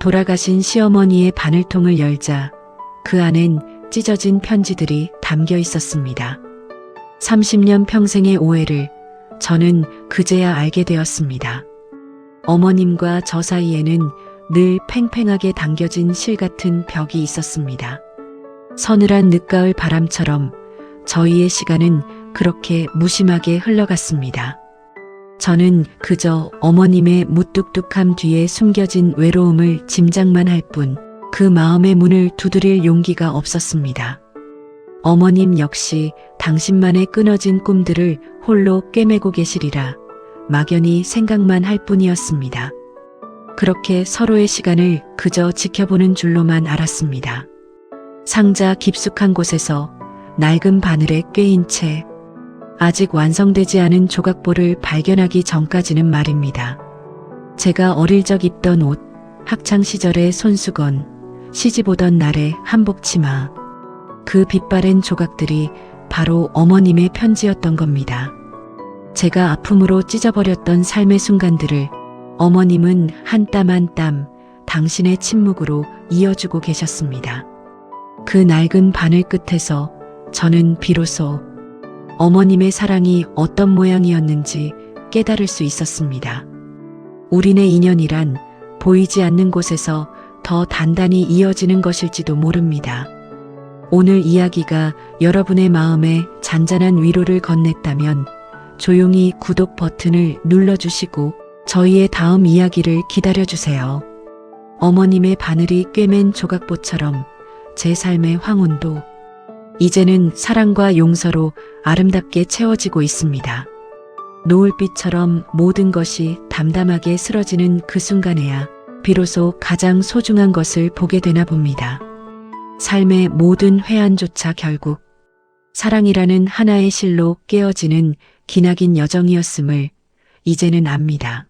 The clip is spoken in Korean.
돌아가신 시어머니의 바늘통을 열자 그 안엔 찢어진 편지들이 담겨 있었습니다. 30년 평생의 오해를 저는 그제야 알게 되었습니다. 어머님과 저 사이에는 늘 팽팽하게 당겨진 실 같은 벽이 있었습니다. 서늘한 늦가을 바람처럼 저희의 시간은 그렇게 무심하게 흘러갔습니다. 저는 그저 어머님의 무뚝뚝함 뒤에 숨겨진 외로움을 짐작만 할 뿐 그 마음의 문을 두드릴 용기가 없었습니다. 어머님 역시 당신만의 끊어진 꿈들을 홀로 꿰매고 계시리라 막연히 생각만 할 뿐이었습니다. 그렇게 서로의 시간을 그저 지켜보는 줄로만 알았습니다. 상자 깊숙한 곳에서 낡은 바늘에 꿰인 채 아직 완성되지 않은 조각볼을 발견하기 전까지는 말입니다. 제가 어릴 적 입던 옷, 학창 시절의 손수건, 시집 오던 날의 한복 치마, 그 빛바랜 조각들이 바로 어머님의 편지였던 겁니다. 제가 아픔으로 찢어버렸던 삶의 순간들을 어머님은 한 땀 한 땀 당신의 침묵으로 이어주고 계셨습니다. 그 낡은 바늘 끝에서 저는 비로소 어머님의 사랑이 어떤 모양이었는지 깨달을 수 있었습니다. 우리네 인연이란 보이지 않는 곳에서 더 단단히 이어지는 것일지도 모릅니다. 오늘 이야기가 여러분의 마음에 잔잔한 위로를 건넸다면 조용히 구독 버튼을 눌러주시고 저희의 다음 이야기를 기다려주세요. 어머님의 바늘이 꿰맨 조각보처럼 제 삶의 황혼도 이제는 사랑과 용서로 아름답게 채워지고 있습니다. 노을빛처럼 모든 것이 담담하게 쓰러지는 그 순간에야 비로소 가장 소중한 것을 보게 되나 봅니다. 삶의 모든 회한조차 결국 사랑이라는 하나의 실로 깨어지는 기나긴 여정이었음을 이제는 압니다.